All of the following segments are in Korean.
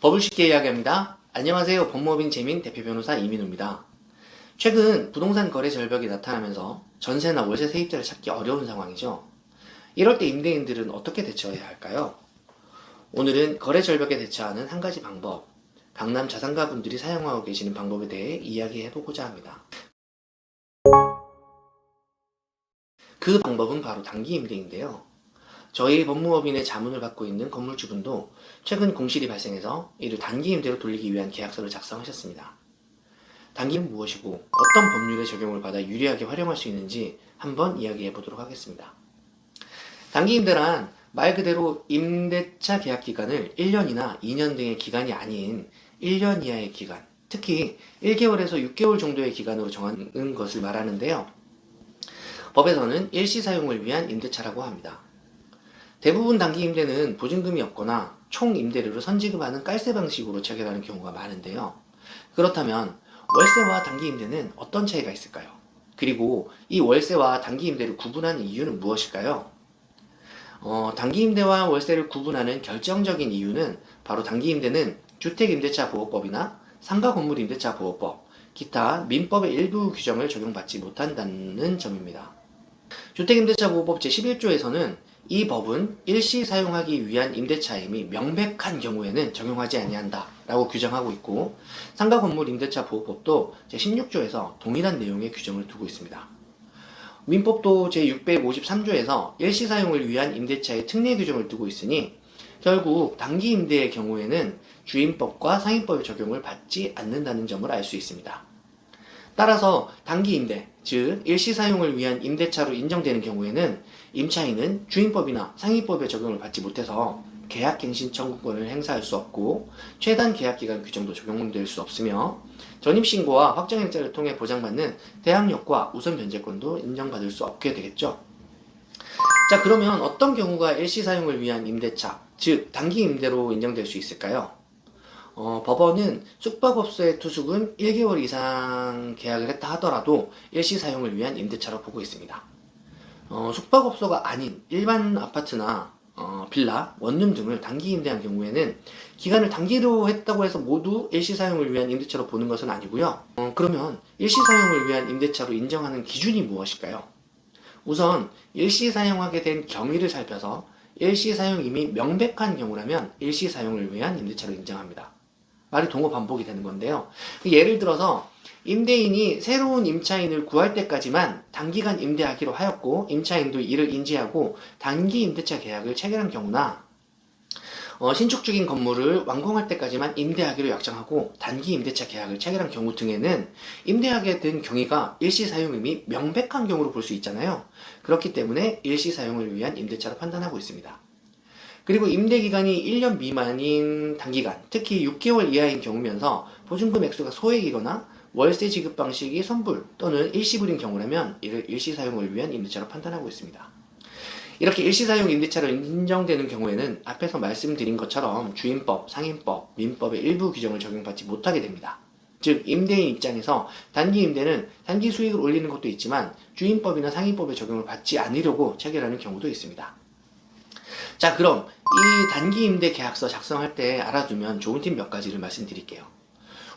법을 쉽게 이야기합니다. 안녕하세요. 법무법인 재민 대표 변호사 이민우입니다. 최근 부동산 거래 절벽이 나타나면서 전세나 월세 세입자를 찾기 어려운 상황이죠. 이럴 때 임대인들은 어떻게 대처해야 할까요? 오늘은 거래 절벽에 대처하는 한 가지 방법, 강남 자산가 분들이 사용하고 계시는 방법에 대해 이야기해 보고자 합니다. 그 방법은 바로 단기 임대인데요. 저희 법무법인의 자문을 받고 있는 건물주분도 최근 공실이 발생해서 이를 단기 임대로 돌리기 위한 계약서를 작성하셨습니다. 단기는 무엇이고 어떤 법률의 적용을 받아 유리하게 활용할 수 있는지 한번 이야기해 보도록 하겠습니다. 단기 임대란 말 그대로 임대차 계약 기간을 1년이나 2년 등의 기간이 아닌 1년 이하의 기간, 특히 1개월에서 6개월 정도의 기간으로 정하는 것을 말하는데요. 법에서는 일시 사용을 위한 임대차라고 합니다. 대부분 단기 임대는 보증금이 없거나 총 임대료를 선지급하는 깔세 방식으로 체결하는 경우가 많은데요. 그렇다면 월세와 단기 임대는 어떤 차이가 있을까요? 그리고 이 월세와 단기 임대를 구분하는 이유는 무엇일까요? 어, 단기 임대와 월세를 구분하는 결정적인 이유는 바로 단기 임대는 주택임대차 보호법이나 상가 건물 임대차 보호법, 기타 민법의 일부 규정을 적용받지 못한다는 점입니다. 주택임대차 보호법 제11조에서는 이 법은 일시 사용하기 위한 임대차임이 명백한 경우에는 적용하지 아니한다 라고 규정하고 있고 상가 건물 임대차 보호법도 제16조에서 동일한 내용의 규정을 두고 있습니다. 민법도 제653조에서 일시 사용을 위한 임대차의 특례 규정을 두고 있으니 결국 단기 임대의 경우에는 주임법과 상임법의 적용을 받지 않는다는 점을 알 수 있습니다. 따라서 단기 임대, 즉 일시 사용을 위한 임대차로 인정되는 경우에는 임차인은 주임법이나 상임법의 적용을 받지 못해서 계약갱신 청구권을 행사할 수 없고 최단 계약기간 규정도 적용될 수 없으며 전입신고와 확정행짜를 통해 보장받는 대항력과 우선 변제권도 인정받을 수 없게 되겠죠. 자 그러면 어떤 경우가 일시 사용을 위한 임대차, 즉 단기 임대로 인정될 수 있을까요? 어, 법원은 숙박업소의 투숙은 1개월 이상 계약을 했다 하더라도 일시 사용을 위한 임대차로 보고 있습니다. 어, 숙박업소가 아닌 일반 아파트나 어, 빌라, 원룸 등을 단기 임대한 경우에는 기간을 단기로 했다고 해서 모두 일시 사용을 위한 임대차로 보는 것은 아니고요. 어, 그러면 일시 사용을 위한 임대차로 인정하는 기준이 무엇일까요? 우선 일시 사용하게 된 경위를 살펴서 일시 사용임이 명백한 경우라면 일시 사용을 위한 임대차로 인정합니다. 말이 동호 반복이 되는 건데요. 예를 들어서 임대인이 새로운 임차인을 구할 때까지만 단기간 임대하기로 하였고 임차인도 이를 인지하고 단기 임대차 계약을 체결한 경우나 어, 신축 중인 건물을 완공할 때까지만 임대하기로 약정하고 단기 임대차 계약을 체결한 경우 등에는 임대하게 된 경위가 일시 사용임이 명백한 경우로 볼 수 있잖아요. 그렇기 때문에 일시 사용을 위한 임대차로 판단하고 있습니다. 그리고 임대 기간이 1년 미만인 단기간, 특히 6개월 이하인 경우면서 보증금 액수가 소액이거나 월세 지급 방식이 선불 또는 일시불인 경우라면 이를 일시 사용을 위한 임대차로 판단하고 있습니다. 이렇게 일시 사용 임대차로 인정되는 경우에는 앞에서 말씀드린 것처럼 주임법, 상임법, 민법의 일부 규정을 적용받지 못하게 됩니다. 즉 임대인 입장에서 단기 임대는 단기 수익을 올리는 것도 있지만 주임법이나 상임법의 적용을 받지 않으려고 체결하는 경우도 있습니다. 자, 그럼 이 단기 임대 계약서 작성할 때 알아두면 좋은 팁 몇 가지를 말씀드릴게요.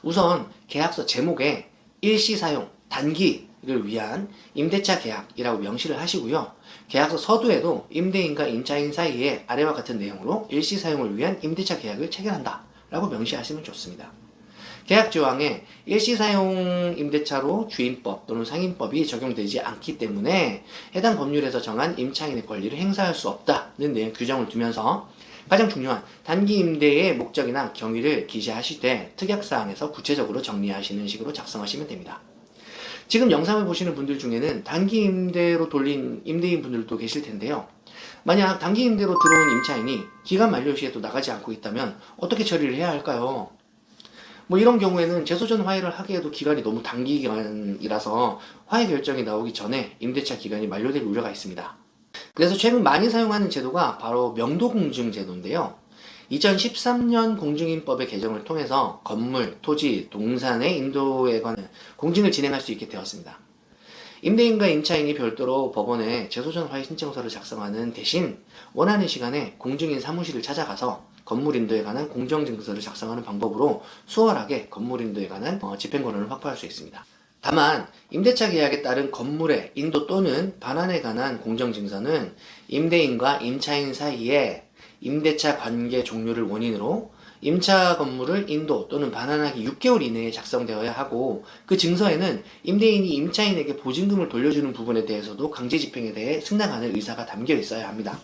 우선 계약서 제목에 일시 사용, 단기를 위한 임대차 계약이라고 명시를 하시고요. 계약서 서두에도 임대인과 임차인 사이에 아래와 같은 내용으로 일시 사용을 위한 임대차 계약을 체결한다. 라고 명시하시면 좋습니다. 계약 조항에 일시 사용 임대차로 주임법 또는 상임법이 적용되지 않기 때문에 해당 법률에서 정한 임차인의 권리를 행사할 수 없다는 내용 규정을 두면서 가장 중요한 단기 임대의 목적이나 경위를 기재하실 때 특약사항에서 구체적으로 정리하시는 식으로 작성하시면 됩니다. 지금 영상을 보시는 분들 중에는 단기 임대로 돌린 임대인 분들도 계실 텐데요. 만약 단기 임대로 들어온 임차인이 기간 만료 시에 도 나가지 않고 있다면 어떻게 처리를 해야 할까요? 뭐 이런 경우에는 재소전 화해를 하기에도 기간이 너무 단기간이라서 화해 결정이 나오기 전에 임대차 기간이 만료될 우려가 있습니다. 그래서 최근 많이 사용하는 제도가 바로 명도공증 제도인데요. 2013년 공증인법의 개정을 통해서 건물, 토지, 동산의 인도에 관한 공증을 진행할 수 있게 되었습니다. 임대인과 임차인이 별도로 법원에 재소전 화해 신청서를 작성하는 대신 원하는 시간에 공증인 사무실을 찾아가서 건물 인도에 관한 공정증서를 작성하는 방법으로 수월하게 건물 인도에 관한 어, 집행 권한을 확보할 수 있습니다. 다만 임대차 계약에 따른 건물의 인도 또는 반환에 관한 공정증서는 임대인과 임차인 사이에 임대차 관계 종료를 원인으로 임차 건물을 인도 또는 반환하기 6개월 이내에 작성되어야 하고 그 증서에는 임대인이 임차인에게 보증금을 돌려주는 부분에 대해서도 강제 집행에 대해 승낙하는 의사가 담겨 있어야 합니다.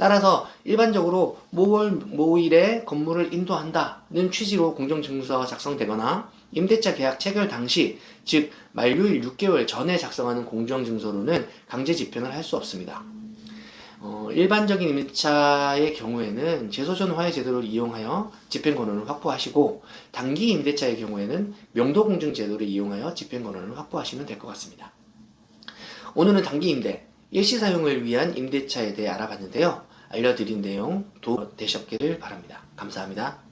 따라서 일반적으로 모월 모일에 건물을 인도한다는 취지로 공정증서가 작성되거나 임대차 계약 체결 당시 즉 만료일 6개월 전에 작성하는 공정증서로는 강제 집행을 할 수 없습니다. 어, 일반적인 임대차의 경우에는 재소전 화해 제도를 이용하여 집행 권한을 확보하시고 단기 임대차의 경우에는 명도 공증 제도를 이용하여 집행 권한을 확보하시면 될 것 같습니다. 오늘은 단기 임대, 일시 사용을 위한 임대차에 대해 알아봤는데요. 알려드린 내용 도움 되셨기를 바랍니다. 감사합니다.